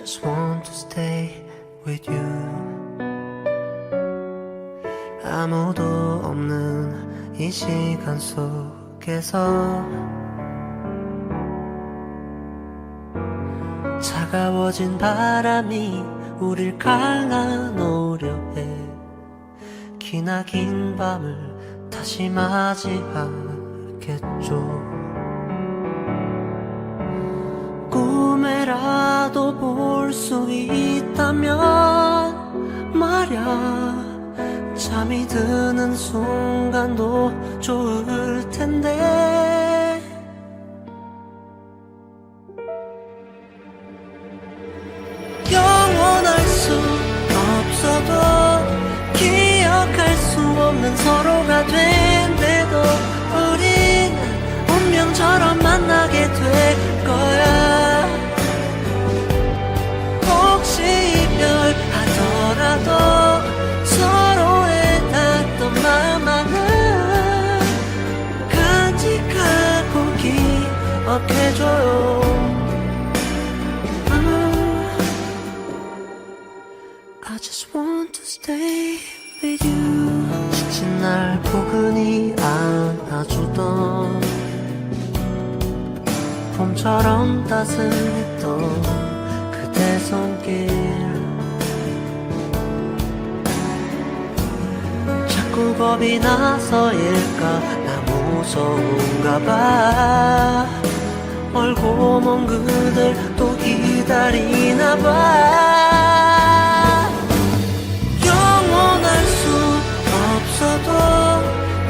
just want to stay with you. 아무도 없는 이 시간 속에서 차가워진 바람이 우릴 갈라놓으려 해 기나 긴 밤을 다시 맞이하겠죠 꿈에라도 볼 수 있다면 말야 잠이 드는 순간도 좋을 텐데 기억해줘요. I just want to stay with you. 지친 날 포근히 안아주던 봄처럼 따스했던 그대 손길. 자꾸 겁이 나서일까? 나 무서운가 봐 먼 그댈 또 기다리나 봐. 영원할 수 없어도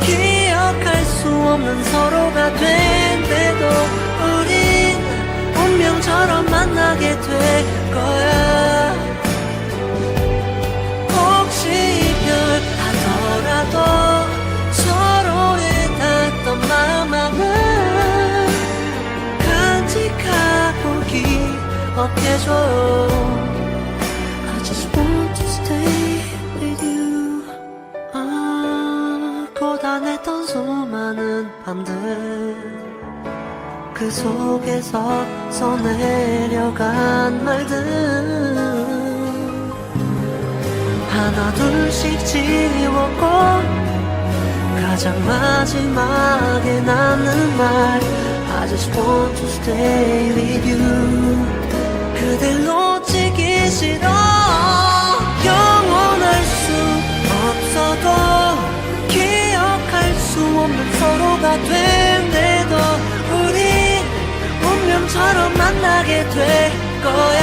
기억할 수 없는 서로가 된 기억해줘요 I just want to stay with you 아 고단했던 수많은 밤들 그 속에서 써내려간 말들 하나 둘씩 지웠고 가장 마지막에 남는 말 I just want to stay with you 그댈 놓치기 싫어 영원할 수 없어도 기억할 수 없는 서로가 된대도 우리 운명처럼 만나게 될 거야